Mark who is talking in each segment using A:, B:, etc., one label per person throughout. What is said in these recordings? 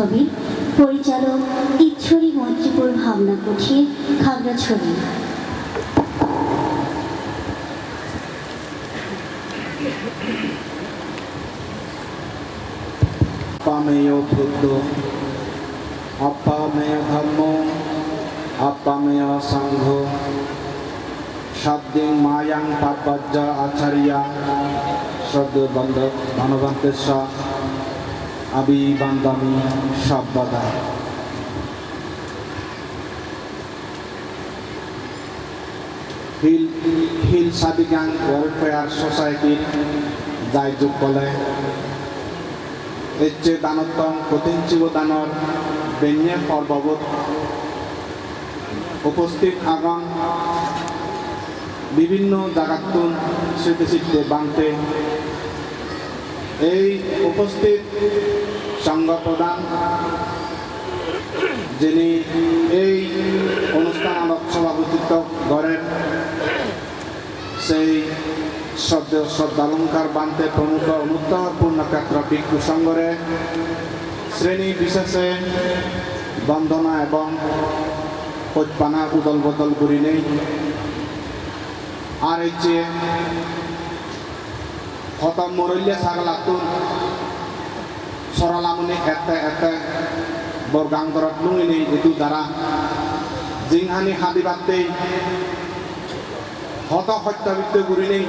A: ছবি পরিচালক ইচ্ছরি মৈত্রীপুর ভাবনা কুঠির খাগড়াছড়ি
B: আপামেয় বুদ্ধ আপামেয় ধর্ম সংঘ মায়াং পাপজ্য আচার্যা শ্রদ্ধ বন্ধ ধনবন্তেশ আবি বান্দামি সব্বদা হিল হিল সাবিগাং ওয়েলফেয়ার সোসাইটির দায়যোগকলে এচ্ছে দানোত্তম কতিঞ্চিব দানর বেnye পর্ববত উপস্থিত আগাম বিভিন্ন জাগাতুন স্মৃতি শিখতে বাংতে এই উপস্থিত সংঘ প্রধান যিনি এই অনুষ্ঠানত সভাপতিত্ব করেন, সেই শব্দ শব্দালঙ্কার বান্তে প্রমুখ অনুত্তর পূর্ণক্ষেত্র ভিক্ষু সংঘরে শ্রেণি বিশেষে বন্দনা এবং পৈপানা উদল বদল করি নেই। আর এই যে হতম মরল্যে ছাগলাতুন সরলামুনি এতে এতে বরগাঙ্গরত লুঙি নেই এটু দ্বারা জিংহানি হাদি বাত্তেই হত হত্যাবৃত্ত নেই।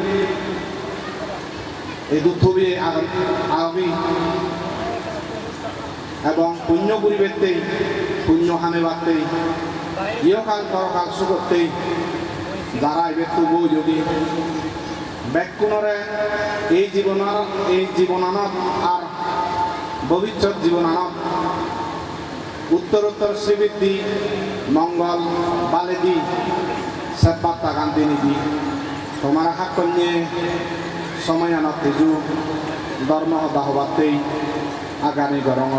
B: এই দুঃখবি আগামী এবং পুণ্য পরিবেশতেই পুণ্য হামে বাড়তেই ইহকাল পরকাল সুখতেই যারা এবে তবু যদি ব্যাকুণরে এই জীবনার এই জীবনানত আর ভবিষ্যৎ জীবনানত উত্তরোত্তর শ্রীবৃদ্ধি মঙ্গল বালেদি সেবাত্তা গান্ধী নিধি। তোমার হাকন্যে সময় আনত তেজু, ধর্ম দাহবাতেই আগামী গরম।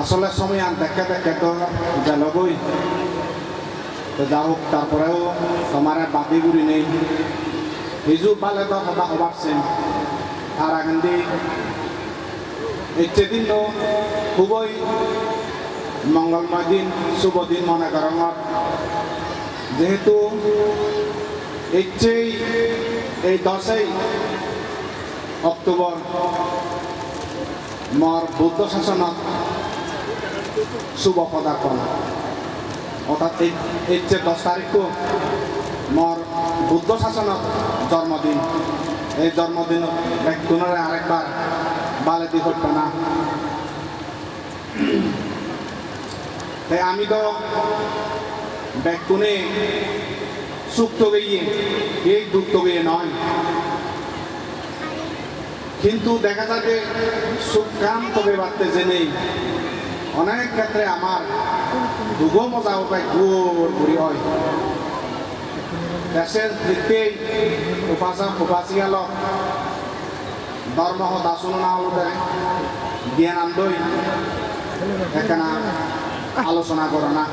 B: আসলে সময় আন দেখে দেখে তো গেলগই তো যা হোক তারপরেও তোমার বাদি গুড়ি নেই। হিজু পালে তো হবা হবারছেন আর আগান্দি ইচ্ছে দিন খুবই মঙ্গলময় দিন, শুভ দিন মনে করেন যেহেতু ইচ্ছেই এই দশই অক্টোবর মর বুদ্ধ শাসনত শুভ পদার্পণ অর্থাৎ এই এই যে দশ তারিখও মর বুদ্ধ শাসনত জন্মদিন, এই জন্মদিন পুনরায় আরেকবার বালে দি হইত না। তাই আমি তো ব্যাকুনে সুখ তো গিয়ে এই দুঃখ গিয়ে নয়। কিন্তু দেখা যাবে যে সুখান তবে বাড়তে যে নেই অনেক ক্ষেত্রে আমার দুগো মজা উপায় গোর ঘুরি হয়। দেশের দিকে উপাসক উপাসিয়াল ধর্ম দাসন না হলে জ্ঞান আন্দই এখানে আলোচনা করে না,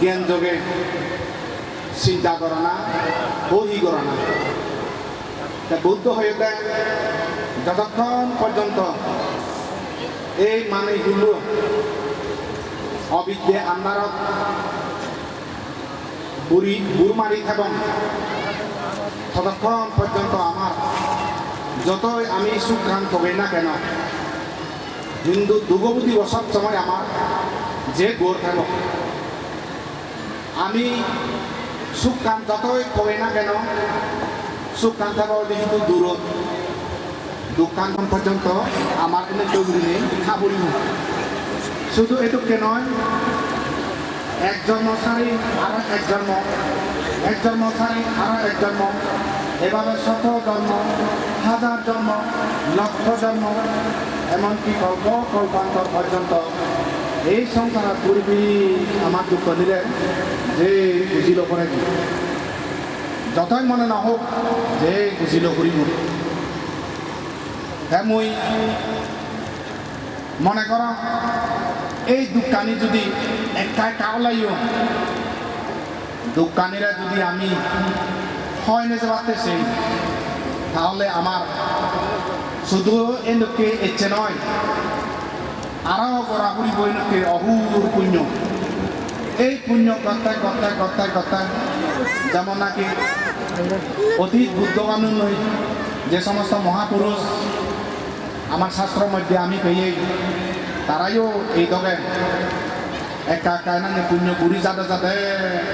B: জ্ঞান যোগে চিন্তা করে না, বহি করে না। বুদ্ধ হয়ে যতক্ষণ পর্যন্ত এই মানুষগুলো অবিদ্যে আন্দারত বুড়ি বুড় মারি থাকুন ততক্ষণ পর্যন্ত আমার যতই আমি সুখান থাকি না কেন, হিন্দু দুর্গবতী বছর সময় আমার যে গোর থাকব আমি সুখান যতই থাকি না কেন সুখান থাকব কিন্তু দূরত। দোকান পর্যন্ত আমার এনে তৈরি নেই খাবরি শুধু এটুকে নয়, এক জন্ম সারি আর এক জন্ম এক জন্ম সারি আর এক জন্ম এভাবে শত জন্ম, হাজার জন্ম, লক্ষ জন্ম, এমনকি কল্প কল্পান্তর পর্যন্ত। এই সংসার পূর্বী আমার দুঃখ নিলে যে বুঝিল করে যতই মনে না হোক যে বুঝিল করিব মুই, মনে কর, এই দোকানি যদি একটাই কাওলাইও দোকানিরা যদি আমি হয় নিতে পারতেছি তাহলে আমার শুধু এনেকে এচ্ছে নয় আরও করাপুরি বই নাকি অহুর পুণ্য। এই পুণ্য কর্তায় কর্তায় কর্তায় কর্তায় যেমন নাকি অতীত নই যে সমস্ত মহাপুরুষ আমার শাস্ত্রের মধ্যে আমি পেয়ে তারাইও এই দগে একা এনে পুণ্য করি যাতে যাতে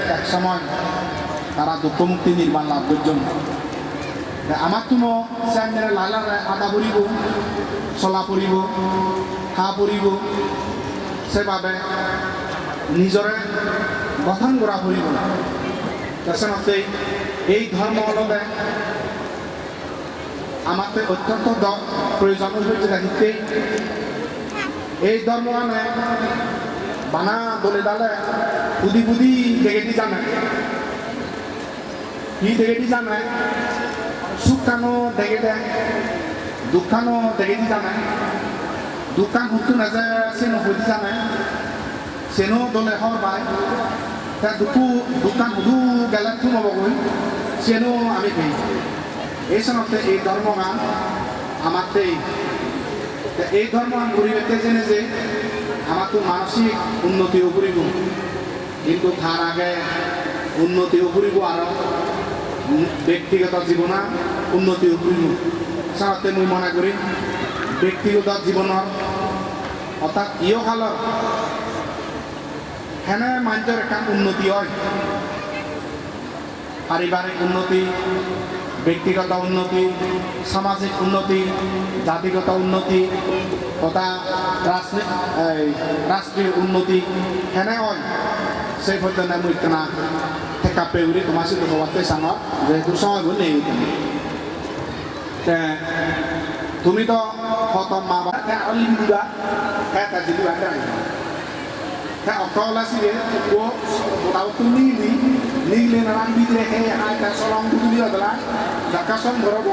B: এক সময় তারা দুঃখ মুক্তি নির্মাণ লাভ করছেন আমার তুমো স্যাংরে লালারে আদা পরিব চলা পরিব হা পরিব, সেভাবে নিজৰে গঠন ফুৰিব তাৰপিছতে এই ধৰ্ম অলপে আমাকে অত্যন্ত প্রয়োজন দেখিতে এই ধর্ম মানে বানা দলে দালে বুদি বুদি দেখেটি জানে। কি দেখেটি জানে? সুখ সুখানো দেখে দেয় দুঃখানো দেখেটি জানে। দোকান হুতু নাযায় চেনো হইতে জানে। চেনো দলে হর বাই। তা দুকু দোকান হুদু গেলে থু নবগৈ। চেনো আমি এই সমতে এই ধর্মগান আমাতেই তা এই ধর্মগান গরিবেতে জেনে যে আমাকে মানসিক উন্নতিও করিব। কিন্তু তার আগে উন্নতিও করিব আর ব্যক্তিগত জীবনা উন্নতিও করিব। সাথে মই মনে করি, ব্যক্তিগত জীৱনৰ অৰ্থাৎ ইহকালৰ সেনে মানুহৰ এটা উন্নতি হয়। পাৰিবাৰিক উন্নতি ব্যক্তিগত উন্নতি, সামাজিক উন্নতি, জাতিগত উন্নতি তথা ৰাষ্ট্ৰীয় উন্নতি সেনে হয় মই ইতনা ঠেকা পেউৰি তোমাৰ চিটো বাতে চাঙত যেহেতু সময় বল নেই তুমি তো কত মা বাবা দুদা তে বাতে নাই তে, অকলা সিরে ও তুমি নি নিগলে না রাম বিদরে হে হাই তে সলং দুলি দলা জাকা সম গরব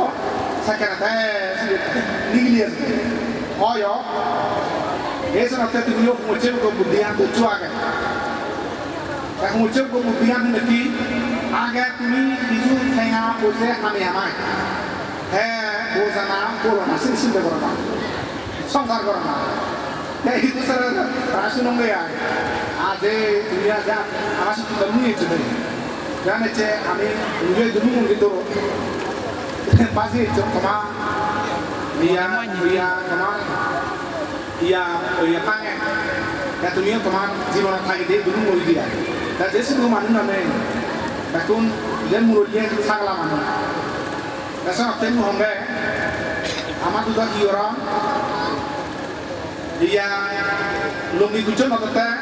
B: সাকেনা তে সিরে নিগলে আছে অয় এসে না তে তুমি ও মুচে কো বুদ্ধিয়া তো চুয়াগে তে মুচে কো বুদ্ধিয়া নাকি আগে তুমি কিছু ঠেঙা বসে আমি আমায় হ্যাঁ বোঝানা করো না সে চিন্তা করো না সংসার করো না হ্যাঁ itu সারা রাসুন নঙ্গে আয় আজ তুমি আজ আমার সাথে তুমি তাই জানেছে আমি নিজে তুমি মঙ্গে তো পাশে তোমা ইয়া ইয়া তোমা ইয়া ইয়া পাঙে তা তুমিও তোমার জীবনে থাকি দিয়ে তুমি মরি দিয়া তা যে শুধু মানুষ নামে এখন যে মুরলিয়ে থাকলা মানুষ Nasa ten mo hongge ama tu da iora dia lungi kucun atau teh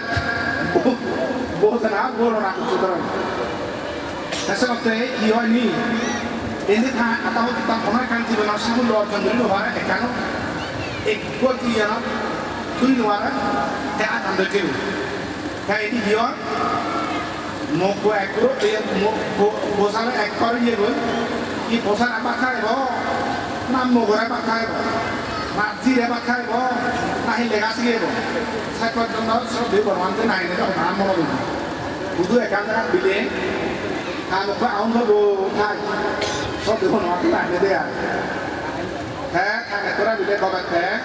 B: bo sana bo na kucun terus nasa waktu iyo ini ini ta atau kita pernah kan di dalam sabun luar jendela luar eh kan ek kuat dia na tu luar teh akan berkeu kayak ini iyo mau gua ekor dia mau bo sana ekor dia gua 이 보산 안 박하이고 남목을 안 박하이고 맛질 안 박하이고 나히 내가 쓰게고 사건 좀 넣어 되고 완전 나이네 좀 aanuka aunthabo thai so từ hồn hoạt lại đây à thế thằng này có ra bị đây có bạn thế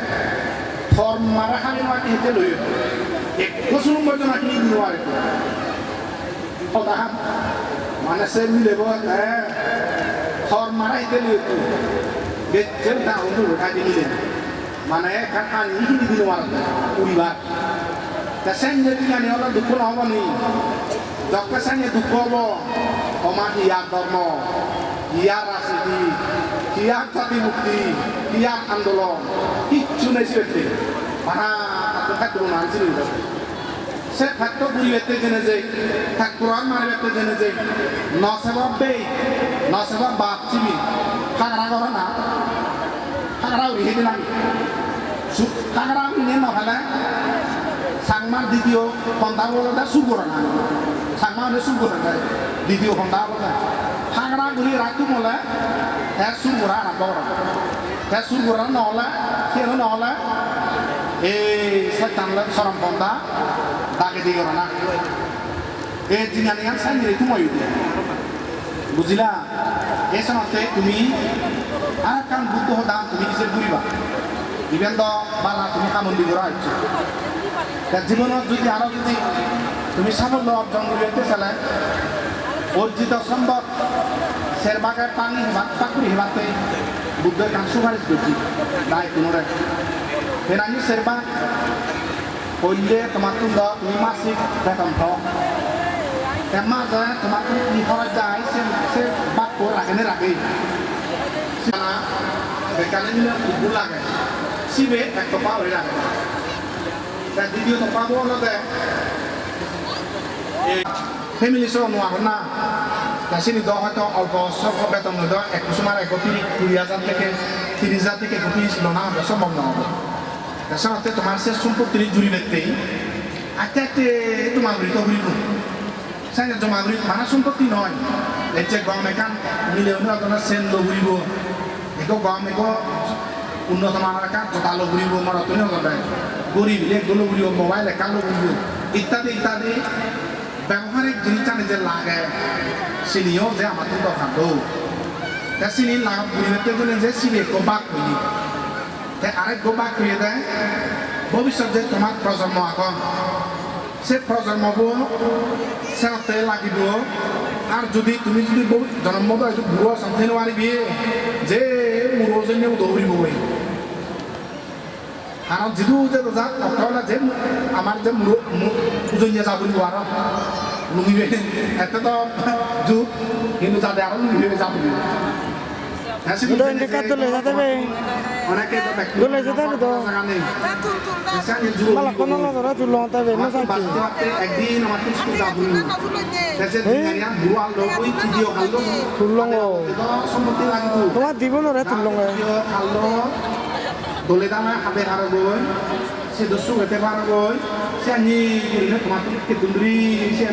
B: thor mara hali mà thì thế lùi ek kusulung batu nak ni ni wari kau tahan mana saya ni lewat eh thor mara itu lewat tu betul tak untuk berkaji ni mana ya kakak ni ni ni wari uribat Kesan jadi kan ya Allah dukun awal ni. Dok kesannya dukun Allah. অমার ইয়ার ধর্ম ইয়ার রাজনীতি ইয়ার জাতি মুক্তি ইয়ার আন্দোলন, কিচ্ছু নেই সেটি মানা থাকতে মানছিল সে থাকতো পরিবেতে জেনে যে ঠাকুরান মারিবেতে জেনে যে নসেবা বে নসেবা বাপ চিবি হাগরা করে না হাগরা উড়িয়ে দিলাম হাগরা উড়িয়ে নহলে সাংমার দ্বিতীয় সন্ধ্যা বলতে সুর করে না সাংমা হলে সুর করে দেয় দ্বিতীয় সন্ধ্যা বলতে হাগরা ঘুরি রাখতো বলে হ্যাঁ সুর করা আরম্ভ করে হ্যাঁ সুর করা নহলে সে নহলে এই সে টানলে সরম সন্ধ্যা দাগে দিয়ে না এই জিনিয়ানিয়ান সাইন রে তুমি বুঝিলা এই সময়তে তুমি আর কান বুদ্ধ দাম তুমি নিজে ঘুরিবা ইভেন তো বালা তুমি কামন্দি করা হচ্ছে তা জীবনত যদি আরও যদি তুমি সাফল্য অর্জন করতে চালে অর্জিত সম্ভব। শেরবাগের পানি পাকুড়ি হেবাতে বুদ্ধের কান সুপারিশ করছি। দায় কোনোরে ফেরানি শেরবাগ, কইলে তোমার তুন্দ তুমি মাসিক বেতন পাও। তে মাঝে তোমার কি খরচ যায়, সে সে বাক্য রাখে। না রাখে বেকালে নিলে ফুটবল লাগে। সিবে এক টপা হয়ে রাখে। তা দ্বিতীয় টপা বলতে ফ্যামিলি সহ নোয়া না তা সিনি দ হয়তো অল্প স্বল্প বেতন দ এক কুসুমার এক কুড়ি কুড়ি হাজার থেকে তিরিশ হাজার থেকে কুড়ি ছিল না হবে সম্ভব না হবে তাছাড়া তোমার সে সম্পত্তির জুড়ি দেখতেই আস্তে আস্তে তোমার মৃত ঘুরিব সাইনে জমা ঘুরি মানা সম্পত্তি নয় এর যে গম এখান মিলে আপনার সেন লো ঘুরিব এগো গম এগো উন্নত মানের কাজ জোতালো ঘুরিব মরা তুমি গরিব এগুলো ঘুরিব মোবাইল একালো ঘুরিব ইত্যাদি ইত্যাদি ব্যবহারিক জিনিসটা যে লাগে সিনিও যে আমাদের দরকার তো তা ঘুরিতে গেলে যে সিনি একো বাক তে আরেক গো বাক দেয়, ভবিষ্যৎ যে তোমার প্রজন্ম এখন সে প্রজন্মবো সেতে লাগিব। আর যদি তুমি যদি জন্ম হয়তো বুড়ো সামনে নোৱাৰিবি যে মোৰ জনীয়ে দৌৰিব গৈ কাৰণ যিটো যে অৰ্থলা যে আমাৰ যে মোৰ উজনীয়া যাব নোৱাৰো যুগ কিন্তু তাদের
C: আরও tapi
B: অনেকে তো
C: kono lo ora dulu tapi
B: Waktu
C: masa
B: pas
C: ki.
B: waktu একদিন আমার লাগিব
C: তোমার দিব না রে তুলং এ।
B: ভিডিও খালো দলে দামে হাতে হারো গই সে দস্যু গেতে পারো গই সে আনি করিলে তোমার তো কে দুন্দ্রি সে